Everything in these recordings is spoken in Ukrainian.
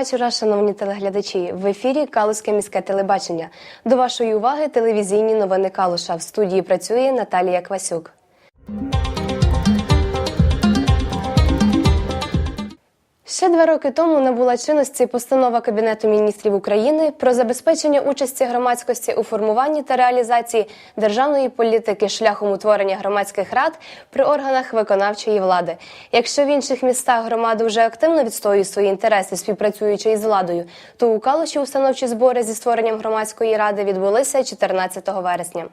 Вечора, шановні телеглядачі. В ефірі Калузьке міське телебачення. До вашої уваги телевізійні новини Калуша. В студії працює Наталія Квасюк. Ще два роки тому набула чинності постанова Кабінету міністрів України про забезпечення участі громадськості у формуванні та реалізації державної політики шляхом утворення громадських рад при органах виконавчої влади. Якщо в інших містах громади вже активно відстоюють свої інтереси, співпрацюючи із владою, то у Калуші установчі збори зі створенням громадської ради відбулися 14 вересня.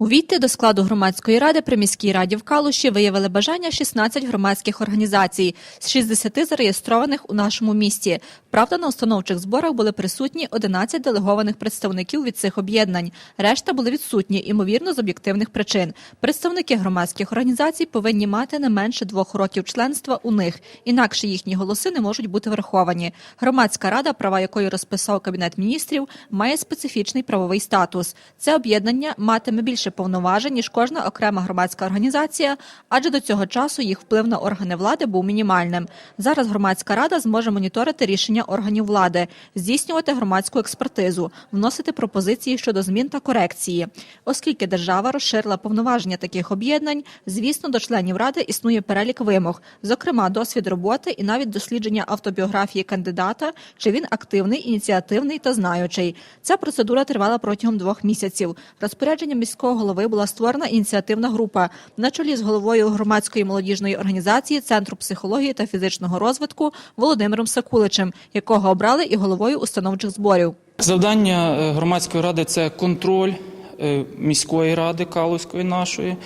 Увійти до складу громадської ради при міській раді в Калуші виявили бажання 16 громадських організацій з 60 зареєстрованих у нашому місті. Правда, на установчих зборах були присутні 11 делегованих представників від цих об'єднань. Решта були відсутні, ймовірно, з об'єктивних причин. Представники громадських організацій повинні мати не менше двох років членства у них, інакше їхні голоси не можуть бути враховані. Громадська рада, права якої розписав кабінет міністрів, має специфічний правовий статус. Це об'єднання матиме більше повноважень ніж кожна окрема громадська організація, адже до цього часу їх вплив на органи влади був мінімальним. Зараз громадська рада зможе моніторити рішення органів влади, здійснювати громадську експертизу, вносити пропозиції щодо змін та корекції. Оскільки держава розширила повноваження таких об'єднань, звісно, до членів ради існує перелік вимог, зокрема досвід роботи і навіть дослідження автобіографії кандидата, чи він активний, ініціативний та знаючий. Ця процедура тривала протягом двох місяців. Розпорядженням міського голови була створена ініціативна група на чолі з головою громадської молодіжної організації Центру психології та фізичного розвитку Володимиром Сакуличем, якого обрали і головою установчих зборів. Завдання е, громадської ради це контроль е, міської ради Калузької нашої.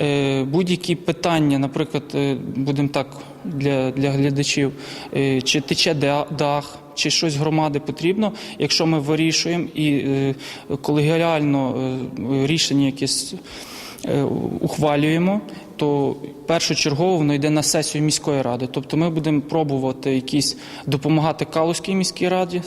Е, Будь-які питання, наприклад, е, будемо так для, для глядачів, е, чи тече дах, чи щось громади потрібно. Якщо ми вирішуємо і колегіально рішення якесь ухвалюємо, то першочергово воно йде на сесію міської ради. Тобто ми будемо пробувати якісь допомагати Калузькій міській раді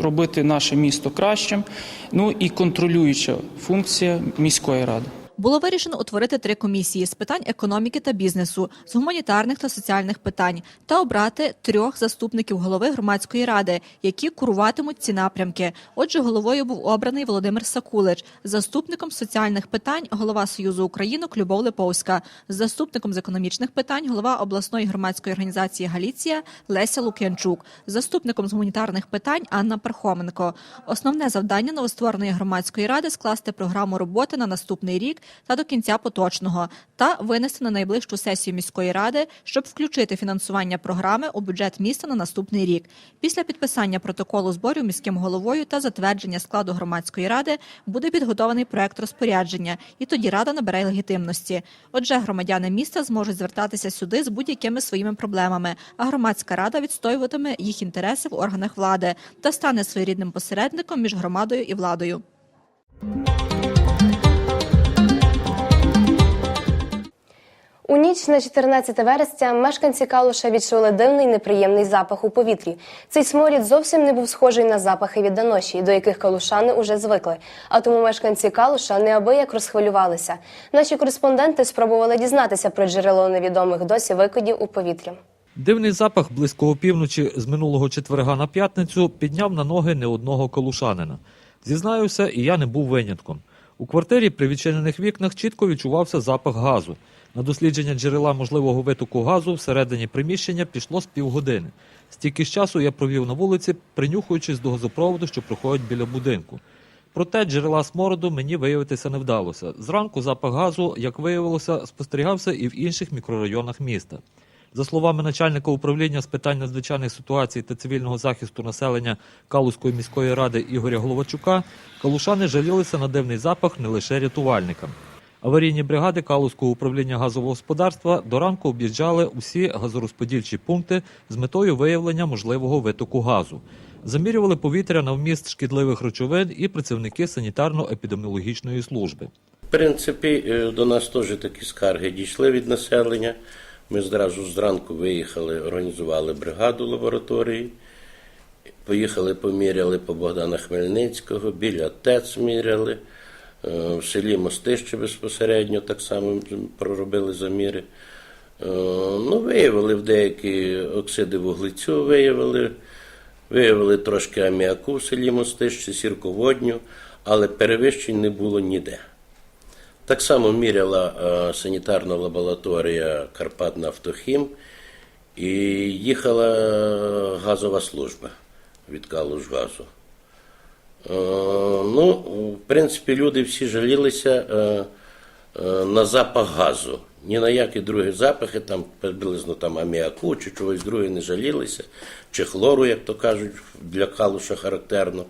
робити наше місто кращим. Ну і контролююча функція міської ради. Було вирішено утворити три комісії з питань економіки та бізнесу, з гуманітарних та соціальних питань та обрати трьох заступників голови громадської ради, які куруватимуть ці напрямки. Отже, головою був обраний Володимир Сакулич, заступником соціальних питань голова Союзу Українок Любов Липовська, заступником з економічних питань голова обласної громадської організації Галіція Леся Лук'янчук, заступником з гуманітарних питань Анна Пархоменко. Основне завдання новоствореної громадської ради скласти програму роботи на наступний рік та до кінця поточного та винести на найближчу сесію міської ради, щоб включити фінансування програми у бюджет міста на наступний рік. Після підписання протоколу зборів міським головою та затвердження складу громадської ради буде підготований проект розпорядження, і тоді рада набере легітимності. Отже, громадяни міста зможуть звертатися сюди з будь-якими своїми проблемами, а громадська рада відстоюватиме їх інтереси в органах влади та стане своєрідним посередником між громадою і владою. У ніч на 14 вересня мешканці Калуша відчули дивний неприємний запах у повітрі. Цей сморід зовсім не був схожий на запахи від Даноші, до яких калушани уже звикли. А тому мешканці Калуша неабияк розхвилювалися. Наші кореспонденти спробували дізнатися про джерело невідомих досі викидів у повітря. Дивний запах близько опівночі з минулого четверга на п'ятницю підняв на ноги не одного калушанина. Зізнаюся, і я не був винятком. У квартирі при відчинених вікнах чітко відчувався запах газу. На дослідження джерела можливого витоку газу всередині приміщення пішло з півгодини. Стільки ж часу я провів на вулиці, принюхуючись до газопроводу, що проходить біля будинку. Проте джерела смороду мені виявитися не вдалося. Зранку запах газу, як виявилося, спостерігався і в інших мікрорайонах міста. За словами начальника управління з питань надзвичайних ситуацій та цивільного захисту населення Калузької міської ради Ігоря Головачука, калушани жалілися на дивний запах не лише рятувальникам. Аварійні бригади Калузького управління газового господарства до ранку об'їжджали усі газорозподільчі пункти з метою виявлення можливого витоку газу. Замірювали повітря на вміст шкідливих речовин і працівники санітарно-епідеміологічної служби. В принципі, е, до нас теж такі скарги дійшли від населення. Ми зразу зранку виїхали, організували бригаду лабораторії. Поїхали, поміряли по Богдана Хмельницького, біля ТЕЦ міряли, в селі Мостище безпосередньо так само проробили заміри. Е, Ну, виявили в деякі оксиди вуглецю, виявили, виявили трошки аміаку в селі Мостище, сірководню, але перевищень не було ніде. Так само міряла е, санітарна лабораторія Карпат Нафтохім і їхала газова служба від Калужгазу. Е, ну, в принципі, люди всі жалілися е, е, на запах газу. Ні на які другі запахи, там приблизно там аміаку чи чогось друге не жалілися, чи хлору, як то кажуть, для калуша характерно.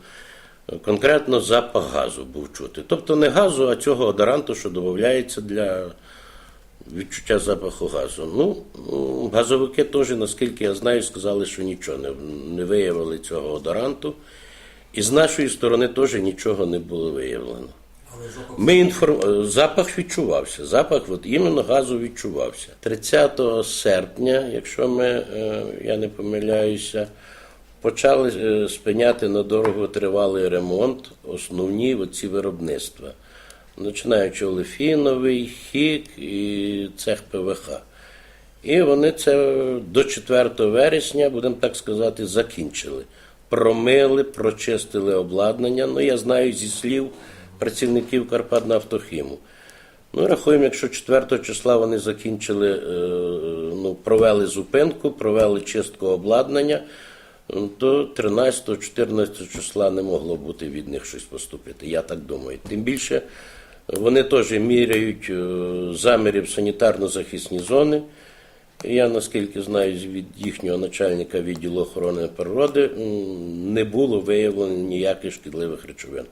Конкретно запах газу був чути. Тобто не газу, а цього одоранту, що додається для відчуття запаху газу. Ну, газовики теж, наскільки я знаю, сказали, що нічого не, не виявили цього одоранту. І з нашої сторони теж нічого не було виявлено. Ми інформ... е, Запах відчувався. Запах, от іменно газу відчувався. 30 серпня, якщо ми, е, я не помиляюся, почали е, спиняти на дороготривалий ремонт основні оці виробництва. Починаючи Олефіновий, Хік і цех ПВХ. І вони це до 4 вересня, будемо так сказати, закінчили. Промили, прочистили обладнання. Ну, я знаю зі слів працівників Карпатнафтохіму. Ну, рахуємо, якщо 4 числа вони закінчили, е, ну, провели зупинку, провели чистку обладнання, то 13-14 числа не могло бути від них щось поступити. Я так думаю. Тим більше вони теж міряють е, замірів санітарно-захисні зони. Я наскільки знаю від їхнього начальника відділу охорони природи, не було виявлено ніяких шкідливих речовин.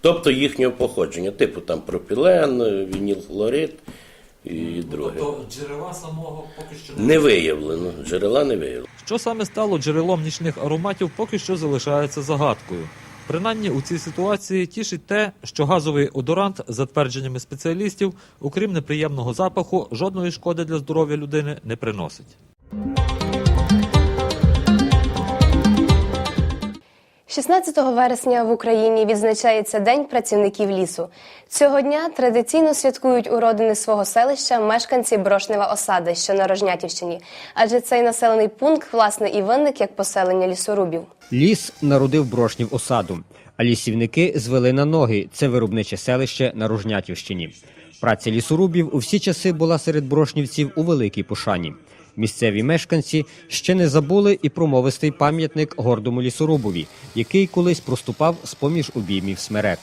Тобто їхнього походження, типу там пропілен, вінілхлорид і друге. Тобто джерела самого поки що Не виявлено, джерела не виявлено. Що саме стало джерелом нічних ароматів, поки що залишається загадкою. Принаймні у цій ситуації тішить те, що газовий одорант, за твердженнями спеціалістів, окрім неприємного запаху, жодної шкоди для здоров'я людини не приносить. 16 вересня в Україні відзначається День працівників лісу. Цього дня традиційно святкують у родини свого селища мешканці Брошнева осади, що на Рожнятівщині, адже цей населений пункт власне і виник як поселення лісорубів. Ліс народив брошнів осаду, а лісівники звели на ноги це виробниче селище на Рожнятівщині. Праця лісорубів у всі часи була серед брошнівців у великій пошані. Місцеві мешканці ще не забули і промовистий пам'ятник гордому лісорубові, який колись проступав з поміж обіймів смерек.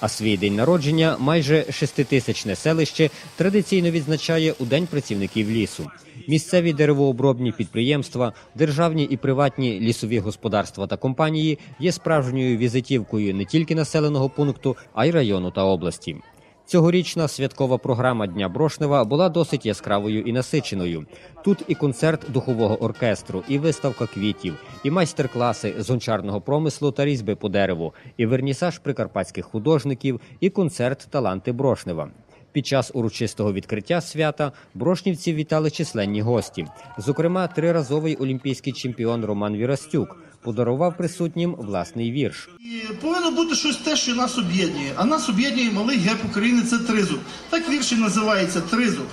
А свій день народження майже шеститисячне селище традиційно відзначає у День працівників лісу. Місцеві деревообробні підприємства, державні і приватні лісові господарства та компанії є справжньою візитівкою не тільки населеного пункту, а й району та області. Цьогорічна святкова програма Дня Брошнева була досить яскравою і насиченою. Тут і концерт духового оркестру, і виставка квітів, і майстер-класи з гончарного промислу та різьби по дереву, і вернісаж прикарпатських художників, і концерт Таланти Брошнева. Під час урочистого відкриття свята брошнівців вітали численні гості. Зокрема, триразовий олімпійський чемпіон Роман Вірастюк подарував присутнім власний вірш. І повинно бути щось те, що нас об'єднує. А нас об'єднує малий герб України це тризуб. Так вірш і називається тризуб.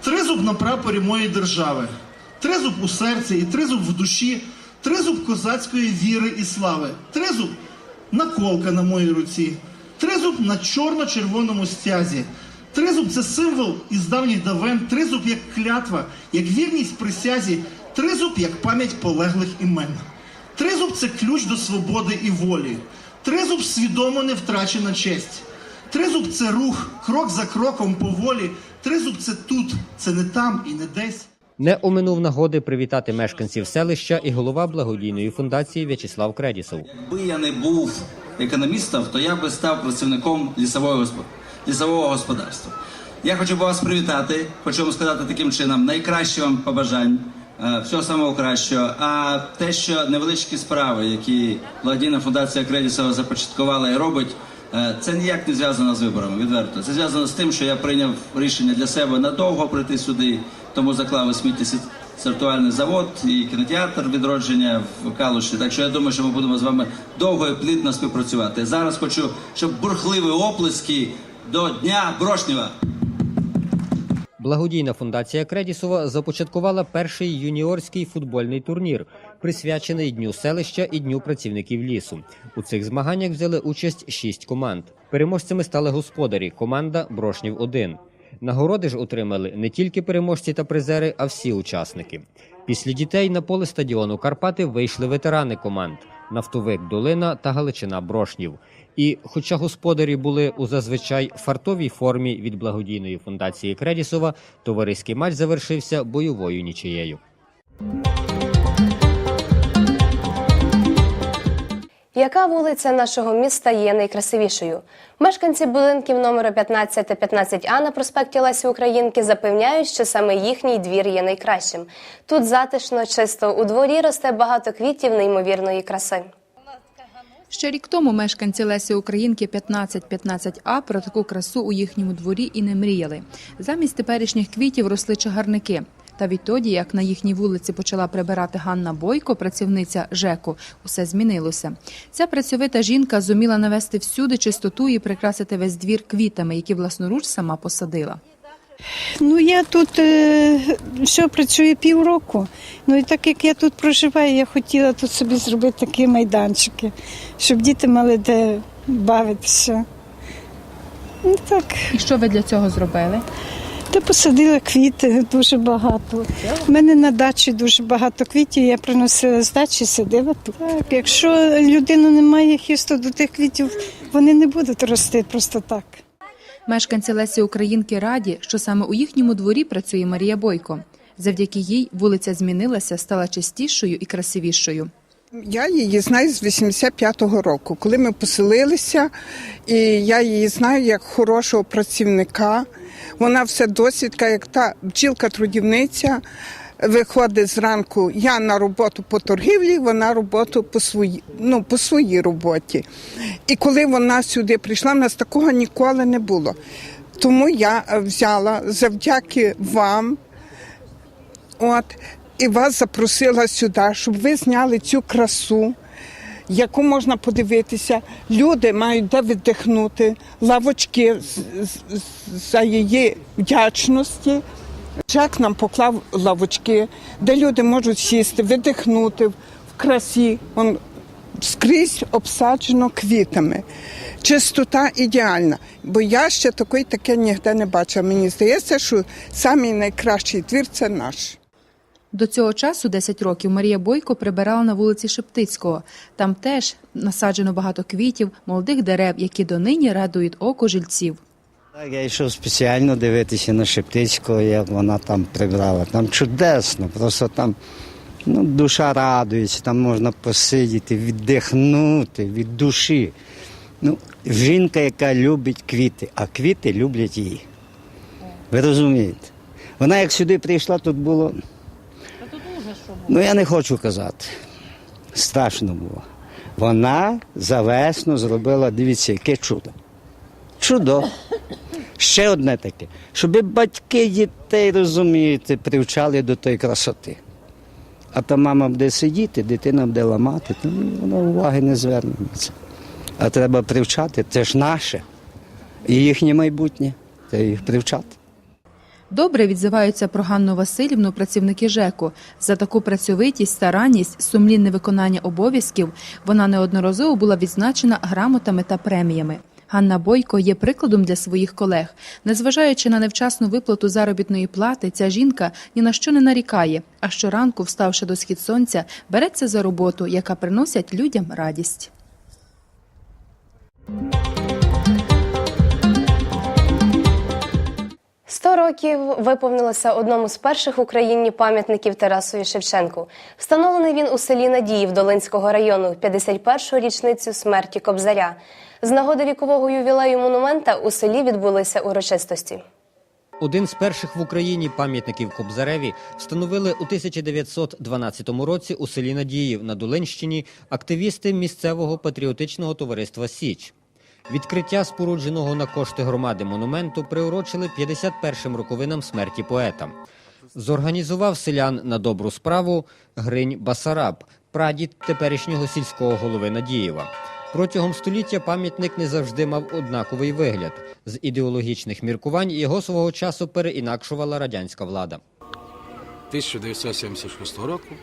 Тризуб на прапорі моєї держави. Тризуб у серці і тризуб в душі, тризуб козацької віри і слави. Тризуб наколка на моїй руці. Тризуб на чорно-червоному стязі. Тризуб це символ із давніх давен. Тризуб як клятва, як вірність присязі. Тризуб як пам'ять полеглих імен. Тризуб це ключ до свободи і волі. Тризуб свідомо не втрачена честь. Тризуб це рух, крок за кроком поволі. Тризуб це тут, це не там і не десь. Не оминув нагоди привітати мешканців селища і голова благодійної фундації В'ячеслав Кредісов. Якби я не був економістом, то я би став працівником лісового, лісового господарства. Я хочу вас привітати, хочу вам сказати таким чином найкраще вам побажань, е, всього самого кращого. А те, що невеличкі справи, які благодійна фундація Кредісова започаткувала і робить, е, це ніяк не зв'язано з виборами. Відверто це зв'язано з тим, що я прийняв рішення для себе надовго прийти сюди, тому заклав сі- сортувальний завод і кінотеатр відродження в Калуші. Так що я думаю, що ми будемо з вами довго і плідно співпрацювати. Зараз хочу, щоб бурхливі оплески до Дня Брошнєва. Благодійна фундація Кредісова започаткувала перший юніорський футбольний турнір, присвячений Дню селища і Дню працівників лісу. У цих змаганнях взяли участь шість команд. Переможцями стали господарі, команда Брошнів 1 Нагороди ж отримали не тільки переможці та призери, а всі учасники. Після дітей на поле стадіону Карпати вийшли ветерани команд Нафтовик Долина та Галичина Брошнів. І, хоча господарі були у зазвичай фартовій формі від благодійної фундації Кредісова, товариський матч завершився бойовою нічиєю. Яка вулиця нашого міста є найкрасивішою? Мешканці будинків номер 15 та 15А на проспекті Лесі Українки запевняють, що саме їхній двір є найкращим. Тут затишно, чисто у дворі росте багато квітів неймовірної краси. Ще рік тому мешканці Лесі Українки 15-15А про таку красу у їхньому дворі і не мріяли. Замість теперішніх квітів росли чагарники. Та відтоді, як на їхній вулиці почала прибирати Ганна Бойко, працівниця ЖЕКу, усе змінилося. Ця працьовита жінка зуміла навести всюди чистоту і прикрасити весь двір квітами, які власноруч сама посадила. Ну я тут е, що працюю півроку. Ну і так як я тут проживаю, я хотіла тут собі зробити такі майданчики, щоб діти мали де бавитися. Ну так, І що ви для цього зробили? Та посадила квіти дуже багато. У мене на дачі дуже багато квітів, я приносила з дачі, садила тут. Так, якщо людина не має хисту до тих квітів, вони не будуть рости просто так. Мешканці Лесі Українки раді, що саме у їхньому дворі працює Марія Бойко. Завдяки їй вулиця змінилася, стала чистішою і красивішою. Я її знаю з 85-го року, коли ми поселилися, і я її знаю як хорошого працівника. Вона все досвідка, як та бджілка-трудівниця. Виходить зранку я на роботу по торгівлі, вона роботу по своїй, ну, по своїй роботі. І коли вона сюди прийшла, в нас такого ніколи не було. Тому я е, взяла завдяки вам, От і вас запросила сюди, щоб ви зняли цю красу, яку можна подивитися. Люди мають де віддихнути, лавочки за її вдячності. Жак нам поклав лавочки, де люди можуть сісти, видихнути в красі. Он скрізь обсаджено квітами. Чистота ідеальна. Бо я ще такої таке ніде не бачила. Мені здається, що самий найкращий двір це наш. До цього часу, 10 років, Марія Бойко прибирала на вулиці Шептицького. Там теж насаджено багато квітів, молодих дерев, які донині радують око жильців. Так, я йшов спеціально дивитися на Шептицького, як вона там прибрала. Там чудесно, просто там ну, душа радується, там можна посидіти, віддихнути від душі. Ну, жінка, яка любить квіти, а квіти люблять її. Ви розумієте? Вона як сюди прийшла, тут було. Ну, я не хочу казати. Страшно було. Вона за весну зробила, дивіться, яке чудо. Чудо. Ще одне таке, щоб батьки дітей, розумієте, привчали до тої красоти. А то мама буде сидіти, дитина буде ламати, то вона уваги не зверне на це. А треба привчати, це ж наше. І їхнє майбутнє, треба їх привчати. Добре відзиваються про Ганну Васильівну працівники ЖЕКу. За таку працьовитість, старанність, сумлінне виконання обов'язків вона неодноразово була відзначена грамотами та преміями. Ганна Бойко є прикладом для своїх колег. Незважаючи на невчасну виплату заробітної плати, ця жінка ні на що не нарікає, а щоранку, вставши до схід сонця, береться за роботу, яка приносить людям радість. Сто років виповнилося одному з перших в Україні пам'ятників Тарасові Шевченку. Встановлений він у селі Надіїв Долинського району в 51-ю річницю смерті Кобзаря. З нагоди вікового ювілею монумента у селі відбулися урочистості. Один з перших в Україні пам'ятників Кобзареві встановили у 1912 році у селі Надіїв на Долинщині активісти місцевого патріотичного товариства Січ. Відкриття спорудженого на кошти громади монументу приурочили 51-м роковинам смерті поета. Зорганізував селян на добру справу Гринь Басараб, прадід теперішнього сільського голови Надієва. Протягом століття пам'ятник не завжди мав однаковий вигляд. З ідеологічних міркувань його свого часу переінакшувала радянська влада. 1976 року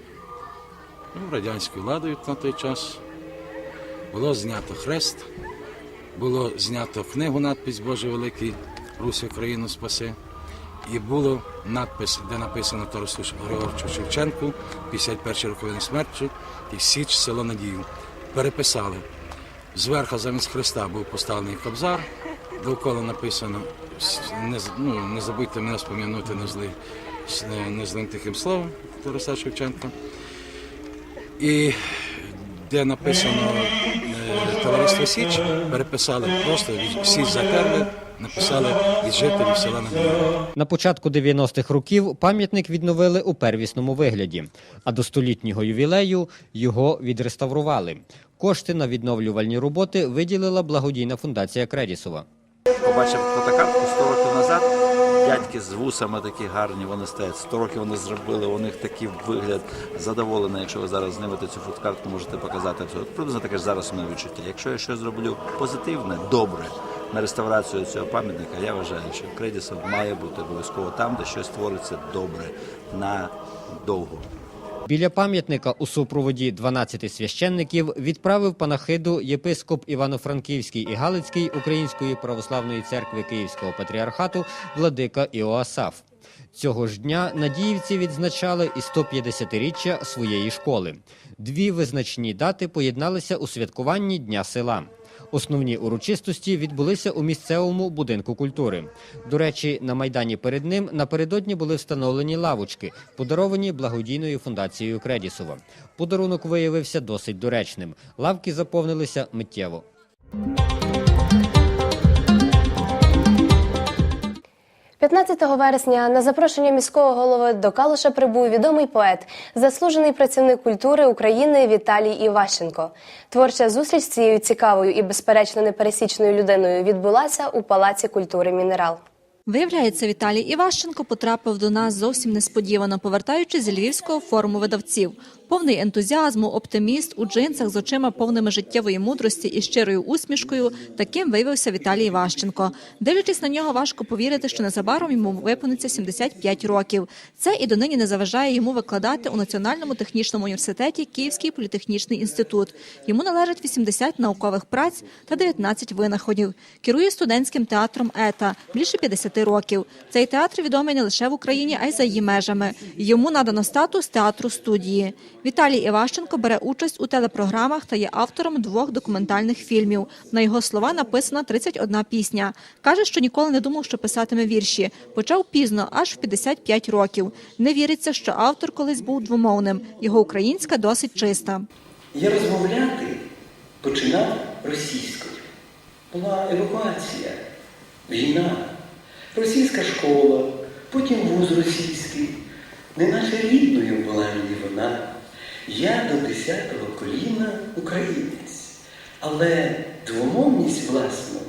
ну, радянською владою на той час було знято хрест, було знято книгу надпись Боже Великий, Русь Україну спаси. І було надпис, де написано Тарасу Григоровичу Шевченку, 51 роковини смерті, і Січ село Надію. Переписали. Зверху замість хреста був поставлений кобзар, довкола написано не, ну, не забудьте мене спом'янути не зли, не, злим тихим словом Тараса Шевченка. І де написано товариство Січ, переписали просто всі затерли, написали від жителів села Надія. На початку 90-х років пам'ятник відновили у первісному вигляді, а до столітнього ювілею його відреставрували. Кошти на відновлювальні роботи виділила благодійна фундація Кредісова. побачив хто 100 років назад. Дядьки з вусами такі гарні, вони стоять. 100 років вони зробили, у них такий вигляд задоволений. Якщо ви зараз знімете цю фоткартку, можете показати все. Приблизно таке ж зараз у мене відчуття. Якщо я щось зроблю позитивне, добре на реставрацію цього пам'ятника, я вважаю, що Кредісов має бути обов'язково там, де щось твориться добре на довго. Біля пам'ятника у супроводі 12 священників відправив панахиду єпископ Івано-Франківський і Галицький Української православної церкви Київського патріархату владика Іоасаф. Цього ж дня надіївці відзначали і 150-річчя своєї школи. Дві визначні дати поєдналися у святкуванні Дня села. Основні урочистості відбулися у місцевому будинку культури. До речі, на майдані перед ним напередодні були встановлені лавочки, подаровані благодійною фундацією Кредісова. Подарунок виявився досить доречним. Лавки заповнилися миттєво. – 15 вересня на запрошення міського голови до Калуша прибув відомий поет, заслужений працівник культури України Віталій Іващенко. Творча зустріч з цією цікавою і безперечно непересічною людиною відбулася у Палаці культури Мінерал. Виявляється, Віталій Іващенко потрапив до нас зовсім несподівано, повертаючись зі львівського форуму видавців. Повний ентузіазму, оптиміст у джинсах з очима повними життєвої мудрості і щирою усмішкою. Таким виявився Віталій Іващенко. Дивлячись на нього, важко повірити, що незабаром йому виповниться 75 років. Це і донині не заважає йому викладати у Національному технічному університеті Київський політехнічний інститут. Йому належать 80 наукових праць та 19 винаходів. Керує студентським театром ЕТА більше 50 років. Цей театр відомий не лише в Україні, а й за її межами. Йому надано статус театру студії. Віталій Іващенко бере участь у телепрограмах та є автором двох документальних фільмів. На його слова написана 31 пісня. Каже, що ніколи не думав, що писатиме вірші. Почав пізно, аж в 55 років. Не віриться, що автор колись був двомовним. Його українська досить чиста. Я розмовляти починав російською. Була евакуація, війна, російська школа, потім вуз російський. Неначе рідною була мені вона. Я до десятого коліна українець, але двомовність власну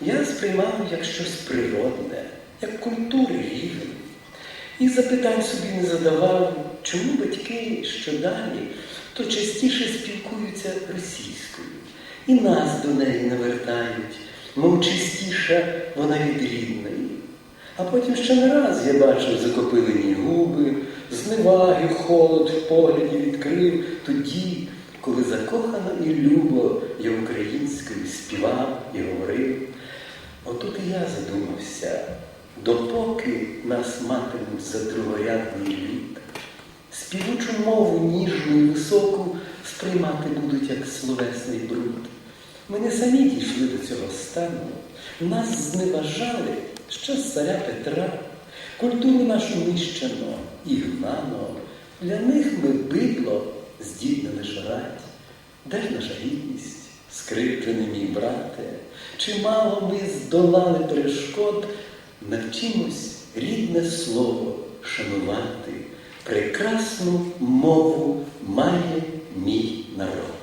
я сприймав як щось природне, як культури рівень. І запитань собі не задавав, чому батьки що далі, то частіше спілкуються російською. І нас до неї навертають, мов частіше вона від рідної. А потім ще не раз я бачив закопилені губи, зневаги, холод в погляді відкрив тоді, коли закохано і любо я українською співав і говорив. Отут і я задумався, допоки нас матимуть за другорядний лід, співучу мову ніжну і високу сприймати будуть як словесний бруд. Ми не самі дійшли до цього стану, нас зневажали ще з царя Петра, культуру нашу нищено і гнано. Для них ми бидло здібне лиш рать. Де ж наша гідність, скриплений мій брате? Чимало ми здолали перешкод, навчимось рідне слово шанувати, прекрасну мову має мій народ.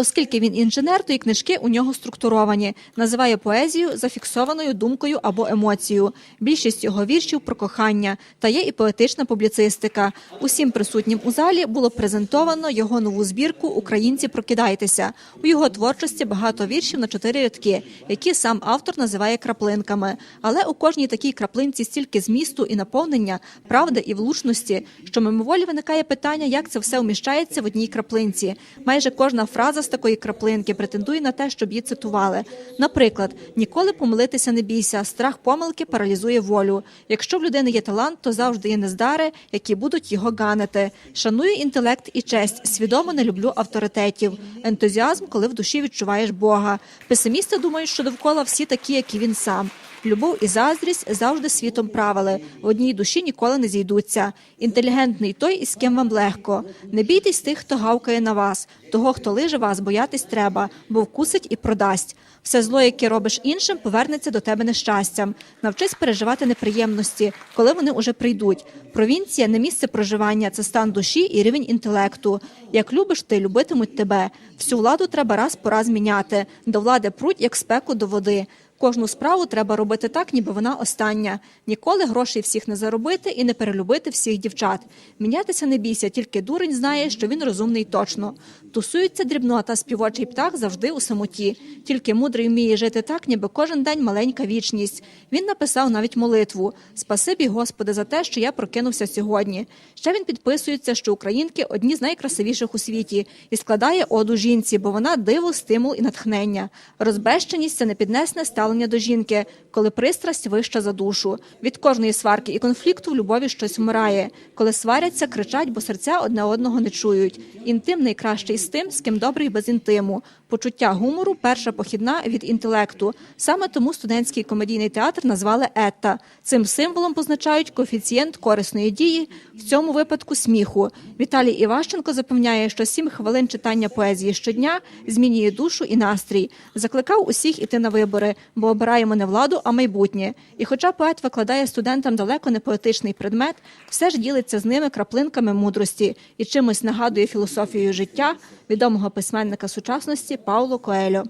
Оскільки він інженер, то і книжки у нього структуровані. Називає поезію зафіксованою думкою або емоцією. Більшість його віршів про кохання та є і поетична публіцистика. Усім присутнім у залі було презентовано його нову збірку Українці прокидайтеся. У його творчості багато віршів на чотири рядки, які сам автор називає краплинками. Але у кожній такій краплинці стільки змісту і наповнення, правди і влучності, що мимоволі виникає питання, як це все вміщається в одній краплинці. Майже кожна фраза такої краплинки претендує на те, щоб її цитували. Наприклад, ніколи помилитися не бійся, страх помилки паралізує волю. Якщо в людини є талант, то завжди є нездари, які будуть його ганити. Шаную інтелект і честь. Свідомо не люблю авторитетів. Ентузіазм, коли в душі відчуваєш Бога. Песимісти думають, що довкола всі такі, як і він сам. Любов і заздрість завжди світом правили. В одній душі ніколи не зійдуться. Інтелігентний той, із ким вам легко. Не бійтесь тих, хто гавкає на вас. Того, хто лиже вас, боятись треба, бо вкусить і продасть. Все зло, яке робиш іншим, повернеться до тебе нещастям. Навчись переживати неприємності, коли вони уже прийдуть. Провінція не місце проживання, це стан душі і рівень інтелекту. Як любиш ти, любитимуть тебе. Всю владу треба раз по раз міняти. До влади пруть, як спеку до води. Кожну справу треба робити так, ніби вона остання. Ніколи грошей всіх не заробити і не перелюбити всіх дівчат. Мінятися не бійся, тільки дурень знає, що він розумний точно. Тусується дрібнота, співочий птах завжди у самоті. Тільки мудрий вміє жити так, ніби кожен день маленька вічність. Він написав навіть молитву: Спасибі, Господи, за те, що я прокинувся сьогодні. Ще він підписується, що українки одні з найкрасивіших у світі, і складає оду жінці, бо вона диво, стимул і натхнення. Розбещеність це непіднесне ставлення до жінки, коли пристрасть вища за душу. Від кожної сварки і конфлікту в любові щось вмирає. Коли сваряться, кричать, бо серця одне одного не чують. Інтим найкращий з тим, з ким добрий без інтиму. Почуття гумору перша похідна від інтелекту. Саме тому студентський комедійний театр назвали Етта. Цим символом позначають коефіцієнт корисної дії, в цьому випадку сміху. Віталій Іващенко запевняє, що сім хвилин читання поезії щодня змінює душу і настрій. Закликав усіх іти на вибори, бо обираємо не владу, а майбутнє. І хоча поет викладає студентам далеко не поетичний предмет, все ж ділиться з ними краплинками мудрості і чимось нагадує філософію життя відомого письменника сучасності Пауло Коельо.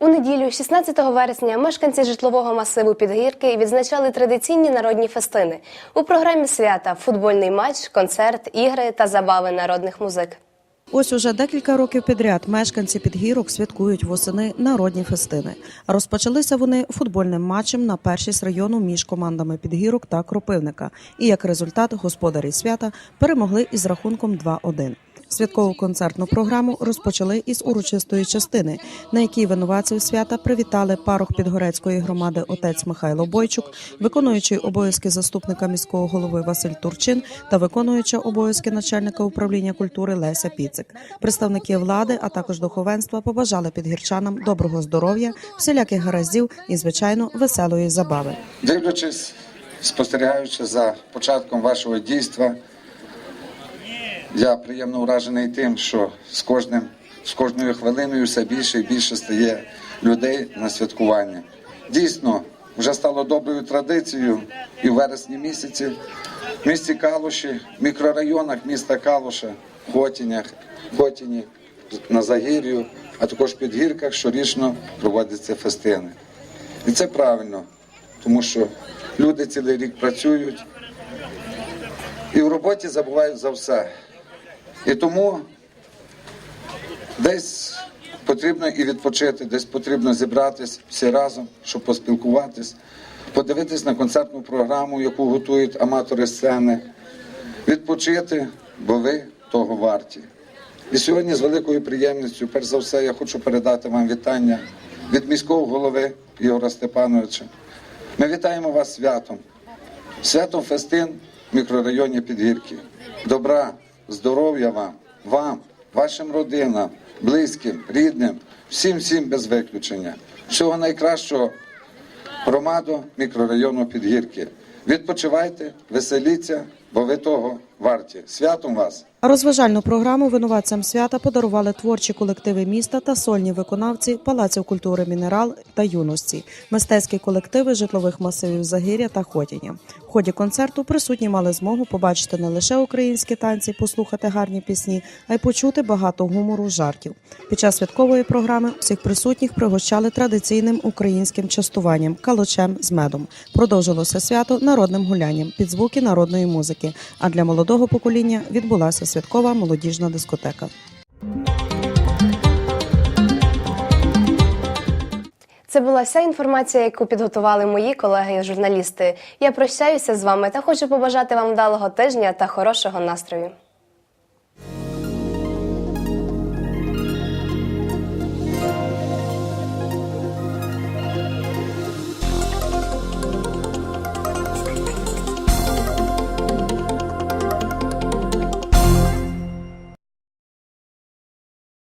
У неділю, 16 вересня, мешканці житлового масиву Підгірки відзначали традиційні народні фестини. У програмі свята футбольний матч, концерт, ігри та забави народних музик. Ось уже декілька років підряд мешканці підгірок святкують восени народні фестини. Розпочалися вони футбольним матчем на першість району між командами підгірок та Кропивника. І як результат господарі свята перемогли із рахунком 2-1. Святкову концертну програму розпочали із урочистої частини, на якій винуватців свята привітали парох Підгорецької громади отець Михайло Бойчук, виконуючий обов'язки заступника міського голови Василь Турчин та виконуюча обов'язки начальника управління культури Леся Піцик. Представники влади, а також духовенства побажали підгірчанам доброго здоров'я, всіляких гараздів і, звичайно, веселої забави. Дивлячись, спостерігаючи за початком вашого дійства, я приємно вражений тим, що з кожним з кожною хвилиною все більше і більше стає людей на святкування. Дійсно, вже стало доброю традицією і в вересні місяці в місті Калуші, в мікрорайонах міста Калуша, Хотінях, Хотіні, на Загір'ю, а також в підгірках щорічно проводяться фестини. І це правильно, тому що люди цілий рік працюють і в роботі забувають за все. І тому десь потрібно і відпочити, десь потрібно зібратись всі разом, щоб поспілкуватись, подивитись на концертну програму, яку готують аматори сцени, відпочити, бо ви того варті. І сьогодні з великою приємністю, перш за все, я хочу передати вам вітання від міського голови Ігора Степановича. Ми вітаємо вас святом, святом фестин в мікрорайоні Підгірки. Добра, здоров'я вам, вам, вашим родинам, близьким, рідним, всім всім без виключення. Всього найкращого громаду мікрорайону Підгірки. Відпочивайте, веселіться бо ви того варті. Святом вас! Розважальну програму винуватцям свята подарували творчі колективи міста та сольні виконавці Палаців культури Мінерал та юності, мистецькі колективи житлових масивів Загиря та Хотіня. В ході концерту присутні мали змогу побачити не лише українські танці, послухати гарні пісні, а й почути багато гумору, жартів. Під час святкової програми всіх присутніх пригощали традиційним українським частуванням калочем з медом. Продовжилося свято народним гулянням під звуки народної музики. А для молодого покоління відбулася святкова молодіжна дискотека. Це була вся інформація, яку підготували мої колеги-журналісти. Я прощаюся з вами та хочу побажати вам вдалого тижня та хорошого настрою.